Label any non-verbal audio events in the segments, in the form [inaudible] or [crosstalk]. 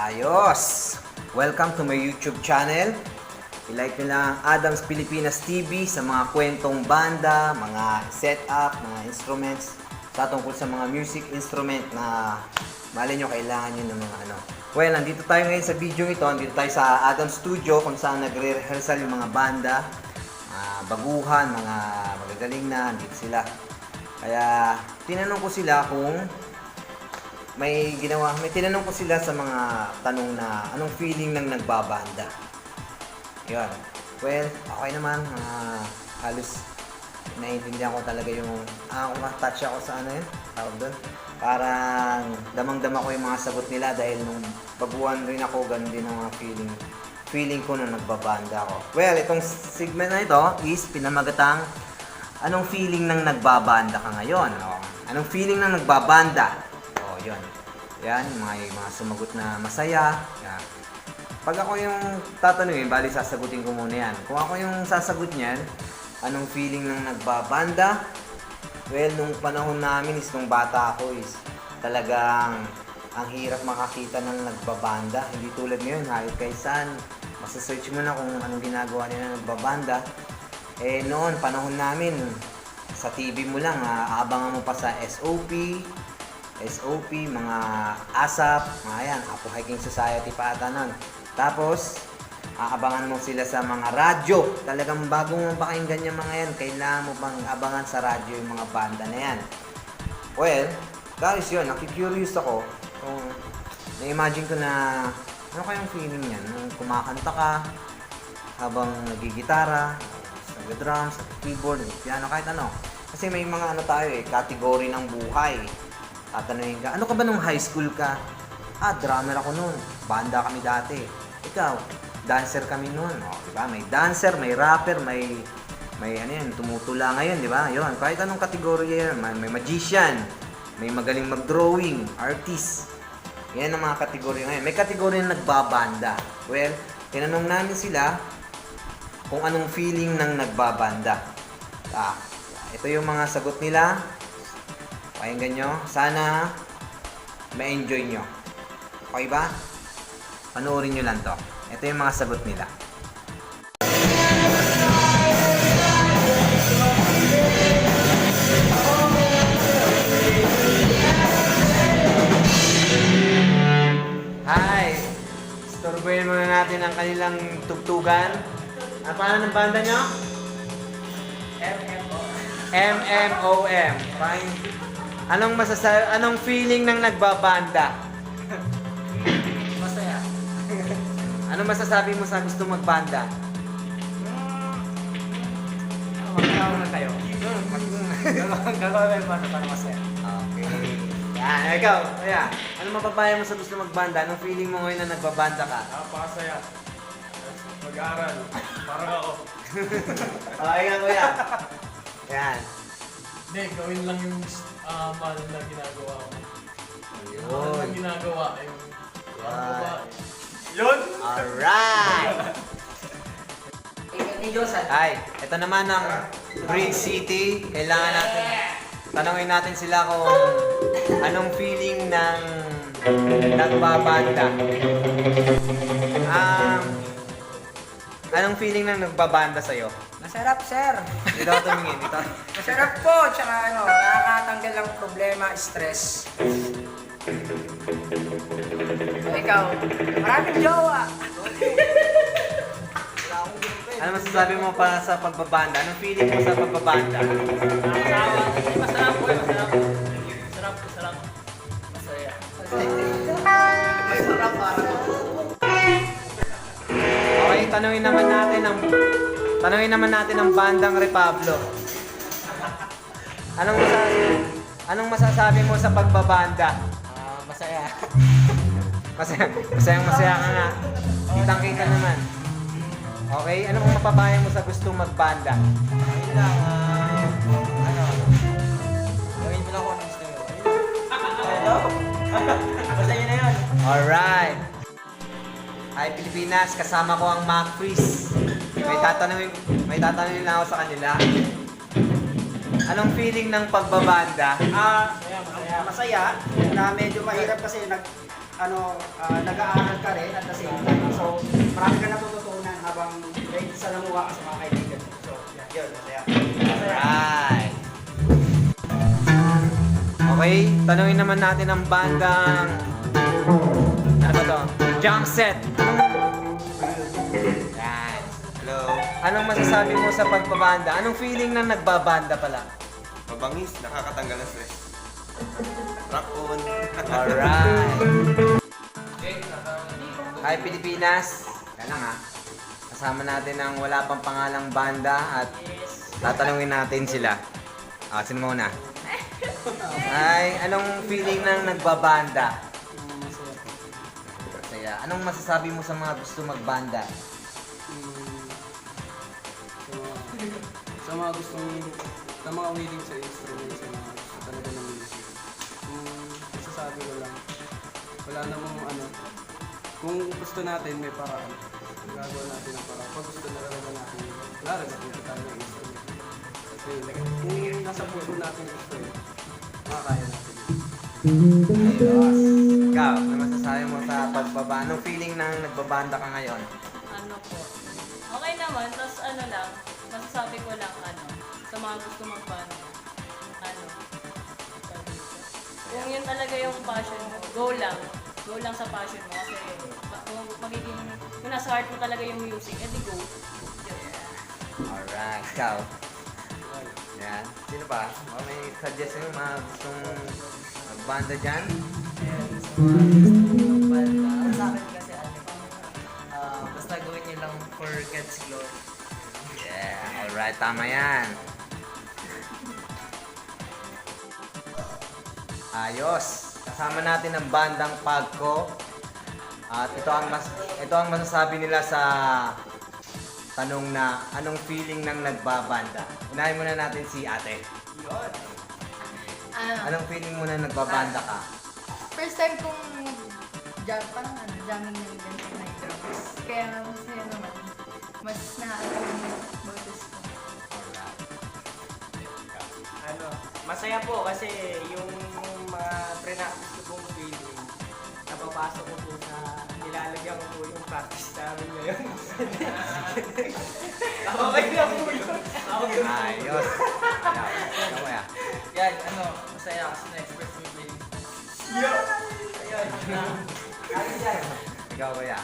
Ayos! Welcome to my YouTube channel. I-like nyo lang ang Adams Pilipinas TV sa mga kwentong banda, mga setup, mga instruments, sa tungkol sa mga music instrument na mali nyo kailangan nyo ng mga ano. Well, nandito tayo ngayon sa video ito. Nandito tayo sa Adams Studio kung saan nagre-rehearsal yung mga banda, mga baguhan, mga magagaling na, nandito sila. Kaya tinanong ko sila kung may ginawa, may tinanong ko sila sa mga tanong na anong feeling ng nagbabanda. Yun. Well, okay naman. mga halos naiintindihan ko talaga yung, ah, touch ako sa ano yun, tawag doon. Parang damang-dama ko yung mga sagot nila dahil nung baguhan rin ako, ganun din ang mga feeling feeling ko nung nagbabanda ako. Well, itong segment na ito is pinamagatang anong feeling ng nagbabanda ka ngayon? O, anong feeling ng nagbabanda? Yun. Yan, yung mga, sumagot na masaya. Yan. Pag ako yung tatanungin, bali sasagutin ko muna yan. Kung ako yung sasagot niyan, anong feeling ng nagbabanda? Well, nung panahon namin is nung bata ako is talagang ang hirap makakita ng nagbabanda. Hindi tulad ngayon, hayop kay San. Masasearch mo na kung anong ginagawa nila ng nagbabanda. Eh noon, panahon namin, sa TV mo lang, ah, aabangan mo pa sa SOP, SOP, mga ASAP, mga yan, Apo Hiking Society pa ata nun. Tapos, aabangan mo sila sa mga radyo. Talagang bago mo pakinggan yung mga yan, kailangan mo pang abangan sa radyo yung mga banda na yan. Well, guys yun, nakikurious ako kung na-imagine ko na ano kayang feeling yan nung kumakanta ka habang nagigitara, sa drums, sa keyboard, sa piano, kahit ano. Kasi may mga ano tayo eh, category ng buhay. Tatanungin ka, ano ka ba nung high school ka? Ah, drummer ako noon. Banda kami dati. Ikaw, dancer kami noon. O, di ba? May dancer, may rapper, may may ano yan, tumutula ngayon, di ba? Yun, kahit anong kategorya yan. May, magician, may magaling mag-drawing, artist. Yan ang mga kategorya ngayon. May kategorya na nagbabanda. Well, tinanong namin sila kung anong feeling ng nagbabanda. Ah, ito yung mga sagot nila. Pakinggan nyo. Sana ma-enjoy nyo. Okay ba? Panoorin nyo lang to. Ito yung mga sagot nila. Hi! Storboyin muna natin ang kanilang tugtugan. Ang pangalan ng banda nyo? MMOM. Fine. Anong masasabi, anong feeling ng nagbabanda? Masaya. Anong masasabi mo sa gusto magbanda? Magkakaw na kayo. Gagawin mo na para masaya. Okay. Yan, ikaw, kuya. Ano mapapayo mo sa gusto magbanda? Anong feeling mo ngayon na nagbabanda ka? Napakasaya. Mag-aaral. Parang ako. [laughs] Okay nga, kuya. Yan. Hindi, gawin lang yung uh, mahal na ginagawa ko. Mahal na Yun. ginagawa. Yung parang Right. babae. Yun! Alright! Ni Josan. Ay, ito naman ang Bridge City. Kailangan natin, tanongin natin sila kung anong feeling ng nagbabanda. Um, anong feeling ng nagbabanda sa'yo? Masarap, sir. Dito ako tumingin, dito. [laughs] Masarap po. Tsaka ano, nakakatanggal ng problema, stress. Ikaw, maraming jowa. Ano masasabi mo para sa pagbabanda? Anong feeling mo sa pagbabanda? Masarap po, masarap. Masarap, masarap. Masaya. [laughs] Masarap para Okay, tanungin naman natin ang tanungin naman natin ang bandang Repablo. Anong masasabi, anong masasabi mo sa pagbabanda? Ah, masaya. [laughs] Masaya, masayang masaya ka nga. Kitang kita naman. Okay, anong mapapayo mo sa gustong magbanda? Ayun lang, ah, ano, gawin mo lang kung ano gusto mo. [laughs] Ano? [laughs] Basta yun na yun. Alright. Hi Pilipinas, kasama ko ang Mac Freeze. May tatanungin, may tatanungin lang ako sa kanila. Anong feeling ng pagbabanda? Ah, masaya, masaya. Na medyo mahirap kasi nag ano, ah, nag-aaral ka rin at the same time. So, marami ka natututunan habang like, sa namuha ka sa mga kaibigan. mo. So, yan, yun, masaya. Alright. Okay, tanungin naman natin ang bandang? Jump set. Yan. Hello. Anong masasabi mo sa pagbabanda? Anong feeling ng nagbabanda pala? Mabangis, nakakatanggal ng stress. Rock on. Alright. [laughs] Hi Pilipinas. Kaya lang ha. Kasama natin ang wala pang pangalang banda at tatanungin natin sila. Ah, sino muna? [laughs] Ay, anong feeling ng nagbabanda? Anong masasabi mo sa mga gusto magbanda? sa mga gustong sa mga willing sa instrument sa mga gusto talaga ng music. Kung masasabi ko lang wala namang ano kung gusto natin may paraan. Gagawa natin ang paraan. Pag gusto na talaga natin wala rin natin tayo ng instrument. Kasi kung nasa puso natin gusto yun makakaya natin Ayos. Ikaw, ano masasabi mo sa pagbaba? Anong feeling ng nagbabanda ka ngayon? ano po. Okay naman, tapos ano lang, masasabi ko lang ano, sa mga gusto magbanda, ano, kung yun talaga yung passion mo, go lang. Go lang sa passion mo kasi kung magiging, kung nasa heart mo talaga yung music, edi go. Alright, ikaw. Yan. Sino pa? O, may suggest mo mga gustong magbanda dyan? Para sa akin kasi ano, ah, basta gawin niyo lang for God's glory. Yeah, alright, tama yan. Ayos. Kasama natin ang bandang Pagko. At ito ang mas ito ang masasabi nila sa tanong na anong feeling ng nagbabanda. Unahin muna natin si Ate. Ano, Anong feeling mo na nagbabanda ka? first time kong jam, parang ano, jamming ng ganito na drums. Kaya nga masaya naman. Mas nakakatawa yung boses ko. Ano, masaya po kasi yung mga pre-practice ko pong feeling, napapasok ko po sa, nilalagyan ko po yung practice namin ngayon. [laughs] okay na po yun. Ayos. [laughs] Yan, ano, masaya kasi na-express yung feeling. Ikaw kaya?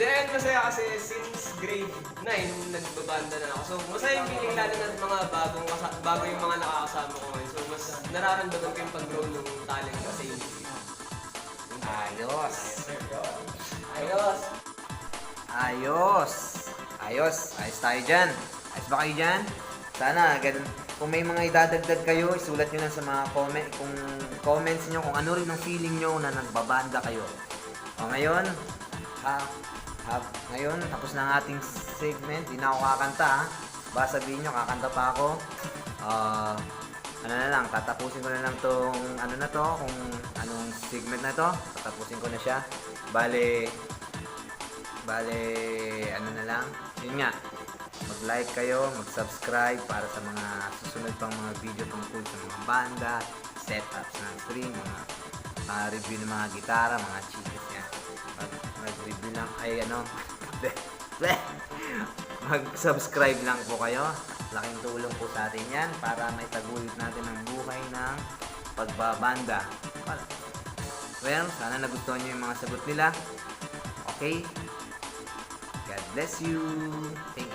Then, masaya kasi since grade 9, nagbabanda na ako. So, masaya yung feeling lalo na mga bagong bago yung mga nakakasama ko ngayon. So, mas nararamdaman ko yung pag-grow ng talent ko sa music. Ayos. Ayos. Ayos. Ayos. Ayos tayo dyan. Ayos ba kayo dyan? Sana, ganun. Kung may mga idadagdag kayo, isulat nyo lang sa mga comment, kung comments nyo, kung ano rin ang feeling nyo na nagbabanda kayo. O ngayon, ha, ha, ngayon, tapos na ang ating segment. Di na ako kakanta, ha. Baka sabihin nyo, kakanta pa ako. [laughs] Ah, ano na lang, tatapusin ko na lang tong ano na to, kung anong segment na to, tatapusin ko na siya. Bale, bale, ano na lang, yun nga, mag-like kayo, mag-subscribe para sa mga susunod pang mga video tungkol sa mga banda, setups ng string, mga, mga review ng mga gitara, mga chicas yan. Mag, mag-review lang, ay ano, [laughs] mag-subscribe lang po kayo. Laking tulong po sa atin yan para may taguyod natin ang buhay ng pagbabanda. Well, sana nagustuhan nyo yung mga sagot nila. Okay? God bless you. Thank